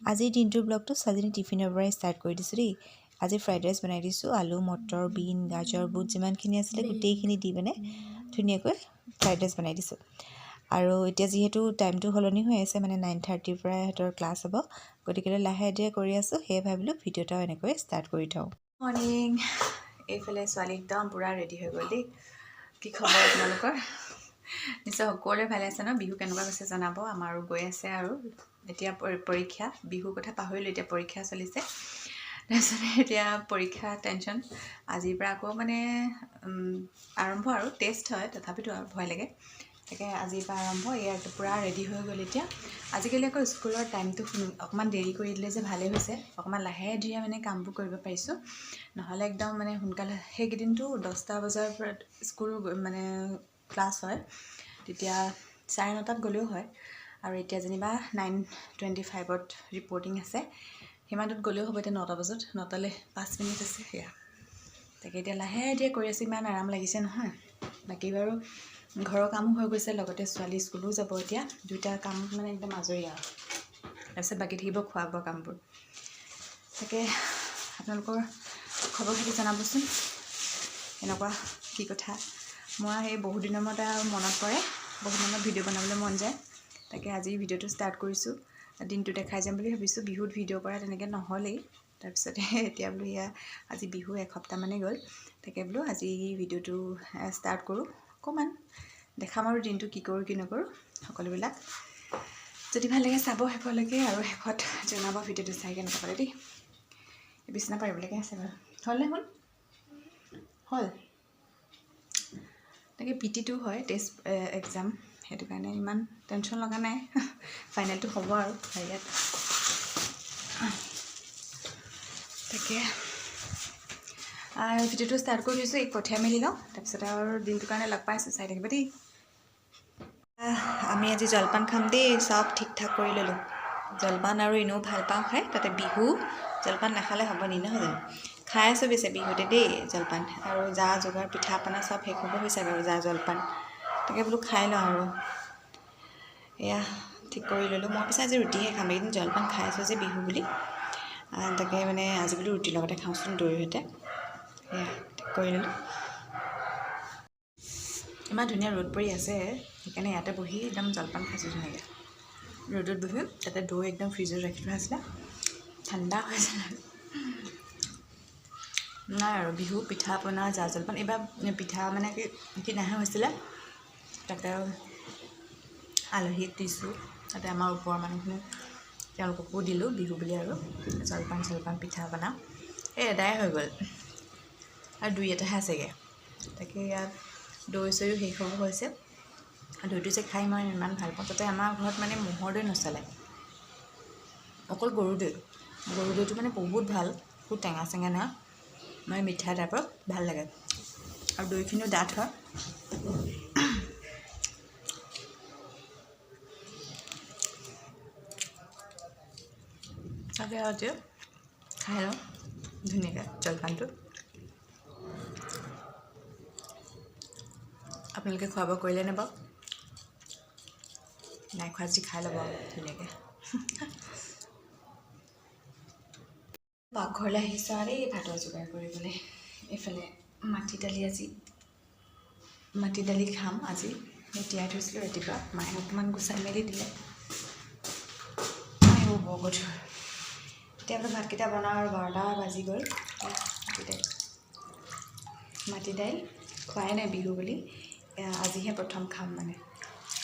আজিৰ দিনটোৰ ব্লগটো ছোৱালীজনী টিফিনৰ পৰাই ষ্টাৰ্ট কৰি দিছোঁ দেই। আজি ফ্ৰাইড ৰাইচ বনাই দিছোঁ আলু মটৰ বিন গাজৰ বুট যিমানখিনি আছিলে গোটেইখিনি দি মানে ধুনীয়াকৈ ফ্ৰাইড ৰাইচ বনাই দিছোঁ। আৰু এতিয়া যিহেতু টাইমটো সলনি হৈ আছে মানে নাইন থাৰ্টিৰ পৰা সিহঁতৰ ক্লাছ হ'ব গতিকে লাহে ধীৰে কৰি আছোঁ সেয়ে ভাবিলোঁ ভিডিঅ' এটাও এনেকৈ ষ্টাৰ্ট কৰি থওঁ। মৰ্ণিং এইফালে ছোৱালী একদম পূৰা ৰেডি হৈ গ'ল দেই। কি খবৰ আপোনালোকৰ? নিশ্চয় সকলোৰে ভালে আছে ন? বিহু কেনেকুৱা গৈছে জনাব? আমাৰো গৈ আছে আৰু। এতিয়া পৰী- পৰীক্ষা বিহুৰ কথা পাহৰিলোঁ এতিয়া পৰীক্ষা চলিছে। তাৰপিছতে এতিয়া পৰীক্ষা টেনশ্যন আজিৰ পৰা আকৌ মানে আৰম্ভ আৰু। টেষ্ট হয় তথাপিতো আৰু ভয় লাগে। তাকে আজিৰ পৰা আৰম্ভ এয়া পূৰা ৰেডি হৈ গ'ল এতিয়া। আজিকালি আকৌ স্কুলৰ টাইমটো অকণমান দেৰি কৰি দিলে যে ভালেই হৈছে। অকণমান লাহে ধীৰে মানে কামবোৰ কৰিব পাৰিছোঁ। নহ'লে একদম মানে সোনকালে সেইকেইদিনটো দহটা বজাৰ পৰা স্কুল মানে ক্লাছ হয় তেতিয়া চাৰে নটাত গ'লেও হয়। আৰু এতিয়া যেনিবা নাইন টুৱেণ্টি ফাইভত ৰিপৰ্টিং আছে সিমানটোত গ'লেও হ'ব এতিয়া নটা বজাত নটালৈ পাঁচ মিনিট আছে সেয়া। তাকে এতিয়া লাহে ধীৰে কৰি আছোঁ ইমান আৰাম লাগিছে নহয়। বাকী বাৰু ঘৰৰ কামো হৈ গৈছে লগতে ছোৱালী স্কুলো যাব এতিয়া দুইটা কাম মানে একদম আজৰি আৰু। তাৰপিছত বাকী থাকিব খোৱা বোৱা কামবোৰ। তাকে আপোনালোকৰ খবৰ খাতি জনাবচোন এনেকুৱা কি কথা। মই সেই বহুত দিনৰ মূৰত মনত পৰে। বহুত দিনৰ ভিডিঅ' বনাবলৈ মন যায়। তাকে আজি ভিডিঅ'টো ষ্টাৰ্ট কৰিছোঁ। দিনটো দেখাই যাম বুলি ভাবিছোঁ। বিহুত ভিডিঅ' কৰা তেনেকৈ নহ'লেই। তাৰপিছতে এতিয়া বোলো এয়া আজি বিহু এসপ্তাহমানেই গ'ল। তাকে বোলো আজি ভিডিঅ'টো ষ্টাৰ্ট কৰোঁ। অকণমান দেখাম আৰু দিনটো কি কৰোঁ কি নকৰোঁ সকলোবিলাক। যদি ভাল লাগে চাব শেষলৈকে আৰু শেষত জনাব ভিডিঅ'টো চাই কেনেকুৱা দেই। বিচনা পাৰিবলৈকে আছে বাৰু। হ'লনে হ'ল? হ'ল। তাকে পি টিটো হয় টেষ্ট এক্সাম সেইটো কাৰণে ইমান টেনশ্যন লগা নাই। ফাইনেলটো হ'ব আৰু হেৰিয়াত। তাকে। ভিডিঅ'টো ষ্টাৰ্ট কৰি দিছোঁ এই পঠিয়াই মেলি লওঁ। তাৰপিছত আৰু দিনটোৰ কাৰণে লগ পাইছোঁ চাই থাকিব দেই। আমি আজি জলপান খাম দেই চব ঠিক ঠাক কৰি ল'লোঁ। জলপান আৰু এনেও ভাল পাওঁ খাই তাতে বিহু জলপান নাখালে হ'ব নি নহয় জানো? খাই আছোঁ পিছে বিহুতে দেই জলপান। আৰু জা যোগাৰ পিঠা পনা চব শেষ হ'ব হৈছে বাৰু জা জলপান। তাকে বোলো খাই লওঁ আৰু। এয়া ঠিক কৰি ল'লোঁ। মই পিছে আজি ৰুটিহে খাম। এইকেইদিন জলপান খাই আছোঁ যে বিহু বুলি। তাকে মানে আজি বোলো ৰুটিৰ লগতে খাওঁচোন দৈৰ সৈতে এয়া ঠিক কৰি ল'লোঁ। ইমান ধুনীয়া ৰ'দ পৰি আছে। সেইকাৰণে ইয়াতে বহি একদম জলপান খাইছোঁ ধুনীয়াকৈ। ৰ'দত বহি তাতে দৈ একদম ফ্ৰিজত ৰাখি থোৱা আছিলে। ঠাণ্ডা হৈছে নাই আৰু বিহু পিঠা পনা জা জলপান এইবাৰ পিঠা মানে কি কিনাহে হৈছিলে? তাতে আলহীক দিছোঁ। তাতে আমাৰ ওপৰৰ মানুহখিনি তেওঁলোককো দিলোঁ বিহু বুলি আৰু। জলপান চলপান পিঠা পনা। এই এদাই হৈ গ'ল। আৰু দুই এটাহে আছেগৈ। তাকে ইয়াত দৈ চৈও শেষ হ'ব হৈছে। দৈটো যে খাই মই ইমান ভাল পাওঁ। তাতে আমাৰ ঘৰত মানে ম'হৰ দৈ নচলে। অকল গৰু দৈ। গৰু দৈটো মানে বহুত ভাল। বহুত টেঙা চেঙা নহয়। মানে মিঠা টাইপৰ ভাল লাগে। আৰু দৈখিনিও ডাঠ হয়। তাকে আৰু খাই লওঁ ধুনীয়াকৈ জলপানটো। আপোনালোকে খোৱা বোৱা কৰিলে নে বাৰু? নাই খোৱা যদি খাই ল'ব ধুনীয়াকৈ। পাকঘৰলৈ আহিছোঁ আৰু এই ভাতৰ যোগাৰ কৰিবলৈ। এইফালে মাটি দালি আজি মাটি দালি খাম আজি। সেই তিয়াই থৈছিলোঁ ৰাতিপুৱা মায়ে অকণমান গুচাই মেলি দিলে। আহিব বৰ গধুৰ। এতিয়া ভাতকেইটা বনাওঁ আৰু বাৰটা বাজি গ'ল। মাটি দাইল। মাটি দাইল খোৱাই নাই বিহু বুলি। আজিহে প্ৰথম খাম মানে।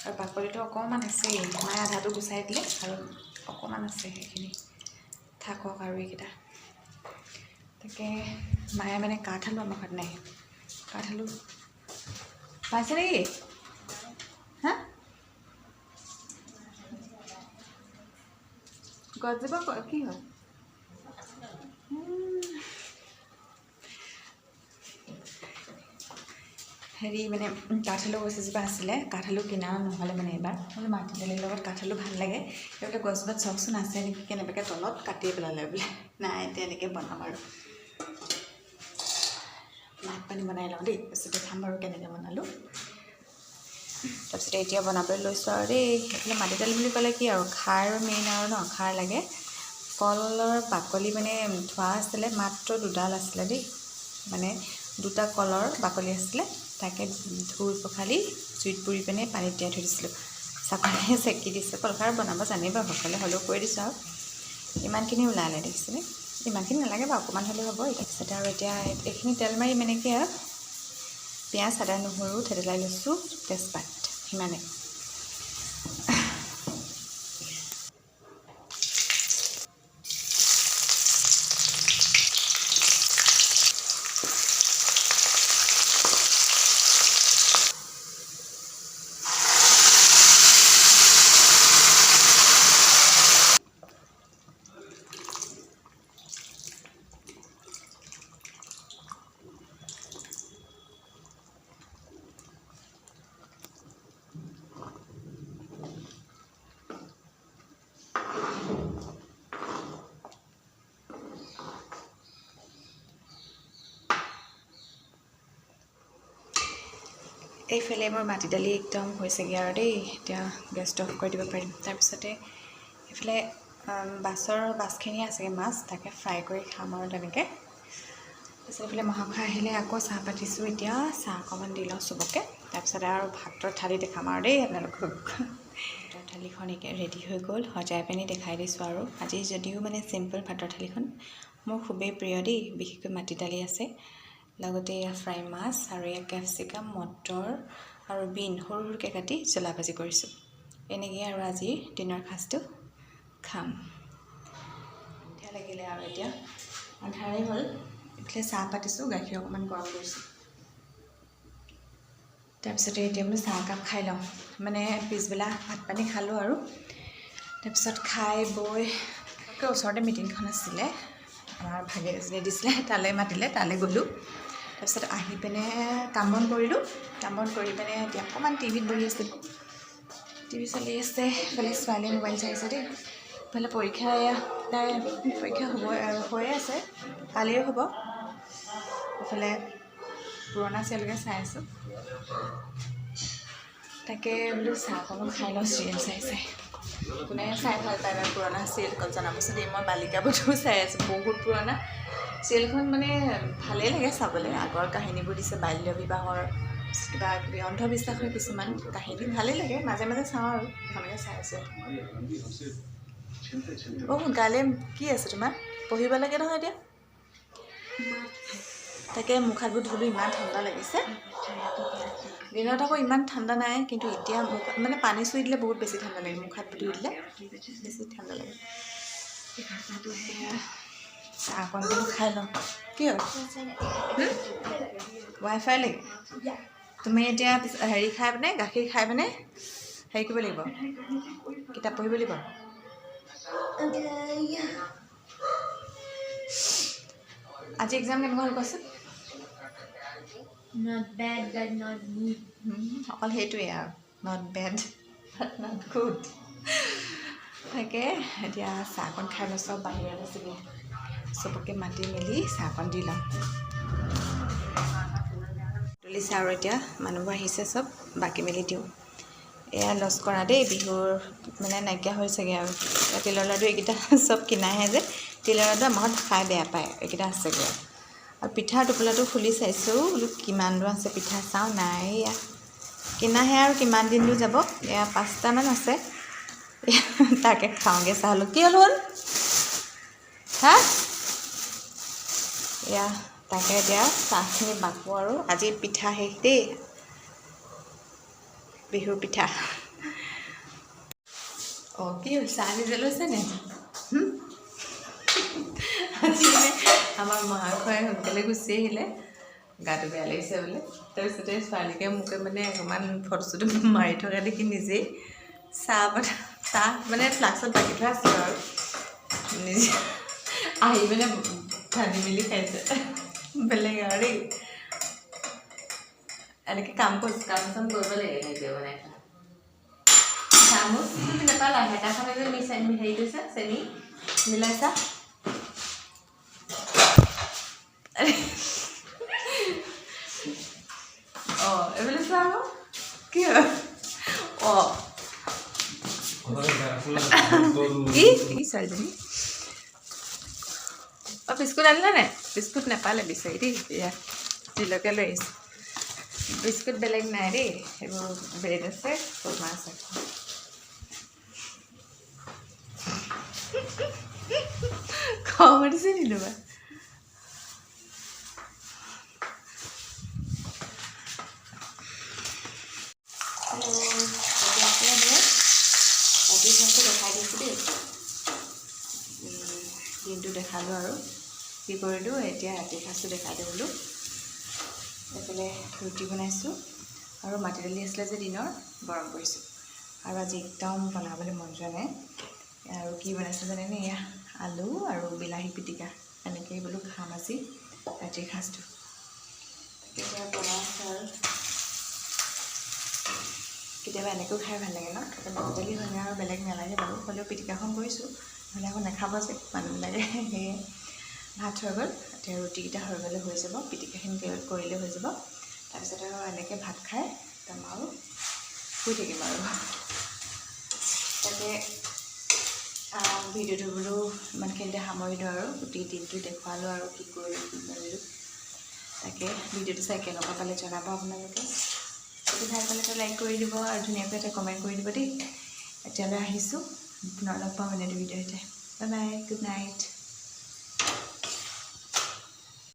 আৰু বাকলিটো অকণমান আছেই। মায়ে আধাটো গুচাই দিলে আৰু অকণমান আছে সেইখিনি। থাকক আৰু এইকেইটা। তাকে মায়ে মানে কাঠ আলু আমাৰ ঘৰত নাই। কাঠ আলু পাইছে নেকি? হা? গছজোপা ক- হয়। হেৰি মানে কাঠআলু গছ এজোপা আছিলে কাঠআলু কিনা নহ'লে মানে এইবাৰ। বোলে মাটি দালিৰ লগত কাঠআলু ভাল লাগে। সেইবোলে গছজোপাত চাওকচোন আছে নেকি কেনেবাকৈ তলত কাটি পেলালে বোলে। নাই এতিয়া এনেকৈ বনাম আৰু। ভাত পানী বনাই লওঁ দেই তাৰপিছতে খাম বাৰু কেনেকৈ বনালোঁ। তাৰপিছতে এতিয়া বনাবলৈ লৈছোঁ আৰু দেই এইফালে মাটি বুলি ক'লে কি আৰু খাৰ মেইন আৰু ন খাৰ লাগে। কলৰ বাকলি মানে ধোৱা আছিলে মাত্ৰ দুডাল আছিলে দেই। মানে দুটা কলৰ বাকলি আছিলে তাকে ধুই পখালি জুইত পুৰি পিনে পানীত তিয়াই থৈ দিছিলোঁ। চাকনিয়ে চেকি দিছে কলখাৰ বনাব জানিবা সকলোৱে হ'লেও কৈ দিছোঁ আৰু। ইমানখিনি ওলালে দেখিছেনে? ইমানখিনি নালাগে বাৰু অকণমান হ'লেও হ'ব। তাৰপিছতে আৰু এতিয়া এইখিনি তেল মাৰি আৰু পিঁয়াজ আদা নহৰু থেতেলাই লৈছোঁ তেজপাত সিমানে এইফালে মোৰ মাটি দালি একদম হৈছেগৈ আৰু দেই এতিয়া গেছটো অফ কৰি দিব পাৰিম। তাৰপিছতে এইফালে বাছৰ বাছখিনি আছেগৈ মাছ তাকে ফ্ৰাই কৰি খাম আৰু তেনেকৈ। তাৰপিছত এইফালে মহাশয় আহিলে আকৌ চাহ পাতিছোঁ এতিয়া চাহ অকণমান দি লওঁ চবকে। তাৰপিছতে আৰু ভাতৰ থালি দেখাম আৰু দেই আপোনালোকক। ভাতৰ থালিখন এতিয়া ৰেডি হৈ গ'ল সজাই পিনি দেখাই দিছোঁ আৰু। আজি যদিও মানে চিম্পল ভাতৰ থালিখন মোৰ খুবেই প্ৰিয় দেই বিশেষকৈ মাটি দালি আছে। লগতে এয়া ফ্ৰাই মাছ আৰু এয়া কেপচিকাম মটৰ আৰু বিন সৰু সৰুকৈ কাটি জ্বলা ভাজি কৰিছোঁ। এনেকৈ আৰু আজিৰ দিনৰ সাজটো খাম। সন্ধিয়া লাগিলে আৰু এতিয়া আন্ধাৰেই হ'ল। এইফালে চাহ পাতিছোঁ গাখীৰ অকণমান গৰম কৰিছোঁ। তাৰপিছতে এতিয়া বোলো চাহ একাপ খাই লওঁ। মানে পিছবেলা ভাত পানী খালোঁ আৰু। তাৰপিছত খাই বৈ ওচৰতে মিটিংখন আছিলে। আমাৰ ভাগিন এজনী দিছিলে তালৈ মাতিলে তালৈ গ'লোঁ। তাৰপিছত আহি পিনে কাম বন কৰিলোঁ। কাম বন কৰি পিনে এতিয়া অকণমান টিভিত বহি আছিলোঁ টিভি চলি আছে ইফালে ছোৱালীয়ে মোবাইল চাই আছে দেই। ইফালে পৰীক্ষা তাই পৰীক্ষা হ'ব হৈয়ে আছে কালিয়ে হ'ব। ইফালে পুৰণা চিৰিয়েলকে চাই আছোঁ। তাকে বোলো চাহ অকণমান খাই লওঁ চিৰিয়েল চাই চাই। কোনে চাই ভাল পায় বা পুৰণা চিৰিয়েলখন? জনাবচোন দেই মই বালিকা বধূ চাই আছোঁ বহুত পুৰণা। চিৰিয়েলখন মানে ভালেই লাগে চাবলৈ। আগৰ কাহিনীবোৰ দিছে বাল্য বিবাহৰ কিবা কিবি অন্ধবিশ্বাসৰ কিছুমান কাহিনী ভালেই লাগে। মাজে মাজে চাওঁ আৰু সেইখনকে চাই আছোঁ। অ' গালে কি আছে তোমাৰ? পঢ়িব লাগে নহয় এতিয়া? তাকে মুখ হাতবোৰ ইমান ঠাণ্ডা লাগিছে। দিনত আকৌ ইমান ঠাণ্ডা নাই কিন্তু এতিয়া মুখ মানে পানী চুই দিলে বহুত বেছি ঠাণ্ডা লাগে মুখ হাত ধুই দিলে। বেছি ঠাণ্ডা লাগে। এয়া, চাহ অকণ বোলো খাই লওঁ। কি হ'ল ৱাইফাই লাগে। তুমি এতিয়া হেৰি খাই পিনে গাখীৰ খাই পিনে হেৰি কৰিব লাগিব। কিতাপ পঢ়িব লাগিব? আজি এক্সাম কেনেকুৱা হ'ল কোৱাচোন? Not bad, but not good. হুম, অকল সেইটোৱে আৰু। Not bad but not good তাকে এতিয়া চাহকণ খাই লৈ চব বাহিৰত আছিলে চবকে মাতি মেলি চাহকণ দি লওঁ। তুলিছে আৰু এতিয়া মানুহবোৰ আহিছে চব বাকি মেলি দিওঁ। এয়া লছ কৰা দেই বিহুৰ মানে নাইকিয়া হৈছেগৈ আৰু। তিলৰ লাডু এইকেইটা চব কিনাহে যে। তিলৰ লাডু আমাৰ খাই বেয়া পায় এইকেইটা আছেগৈ আৰু পিঠাৰ টোপোলাটো খুলি চাইছোঁ বোলো কিমান দূৰ আছে পিঠা চাওঁ নাই এয়া। কিনাহে আৰু কিমান দিন দূৰ যাব? এয়া পাঁচটামান আছে। তাকে খাওঁগৈ চাহ হ'লোঁ কি হ'ল হ'ল? হা? এয়া তাকে এতিয়া চাহখিনি বাকোঁ আৰু আজি পিঠা শেষ দেই। বিহুৰ পিঠা। অঁ কি হ'ল? চাহ নিজে লৈছে নে? মানে আমাৰ মহাশয় সোনকালে গুচি আহিলে। গাটো বেয়া লাগিছে বোলে। তাৰপিছতে ছোৱালীকে মোকে মানে অকণমান ফটো চটো মাৰি থকা দেখি নিজেই চাহ বনা চাহ মানে ফ্লাক্সত বাকি থোৱা আছিলে আৰু। নিজে আহি মানে ঢালি মেলি খাইছে। বেলেগ আৰু দেই। এনেকৈ কাম কৰি কাম চাম কৰিব লাগে খোৱা চামুচ নাপালা হেতাখনে যে মিচাই হেৰি কৰিছা চেনি মিলাইছা? অঁ এইফালে চোৱা আকৌ কি হয় অঁ কি কি ছোৱালীজনী অঁ বিস্কুট আনিলে নাই বিস্কুট নাপালে বিচাৰি দেই এয়া তিলকে লৈ আহিছোঁ বিস্কুট বেলেগ নাই দেই এইবোৰ ব্ৰেড আছে খুৰমা আছে খং উঠিছে নি তোমাৰ ৰাতি সাঁজটো দেখাই দিছোঁ দেই উম, দিনটো দেখালোঁ আৰু। কি কৰিলোঁ এতিয়া ৰাতি সাঁজটো দেখাই দিওঁ বোলো এইফালে ৰুটি বনাইছোঁ আৰু মাটি দালি আছিলে যে দিনৰ গৰম কৰিছোঁ। আৰু আজি একদম বনাবলৈ মন যোৱা নাই। আৰু কি বনাইছোঁ জানেনে? এয়া আলু আৰু বিলাহী পিটিকা। এনেকৈ বোলো খাম আজি ৰাতিৰ সাঁজটো। এতিয়া বনাই আৰু। কেতিয়াবা এনেকৈও খাই ভাল লাগে ন? মাটি দালি হ'লে আৰু বেলেগ নালাগে বাৰু হ'লেও পিটিকাখন কৰিছোঁ। নহ'লে আকৌ নাখাব যে মানুহবিলাকে সেয়ে ভাত হৈ গ'ল এতিয়া ৰুটিকেইটা হৈ গ'লে হৈ যাব পিটিকাখিনি কৰি- কৰিলে হৈ যাব। তাৰপিছত আৰু এনেকৈ ভাত খাই একদম আৰু শুই থাকিম আৰু। তাকে ভিডিঅ'টো বোলো ইমানখিনিতে সামৰিলোঁ আৰু গোটেই দিনটো দেখুৱালোঁ আৰু কি কৰিলোঁ কৰিলোঁ তাকে ভিডিঅ'টো চাই কেনেকুৱা পালে জনাব আপোনালোকে। যদি ভাল পালে লাইক কৰি দিব আৰু ধুনীয়াকৈ এটা কমেণ্ট কৰি দিব দেই। এতিয়ালৈ আহিছোঁ। not up on video today. Bye bye. Good night.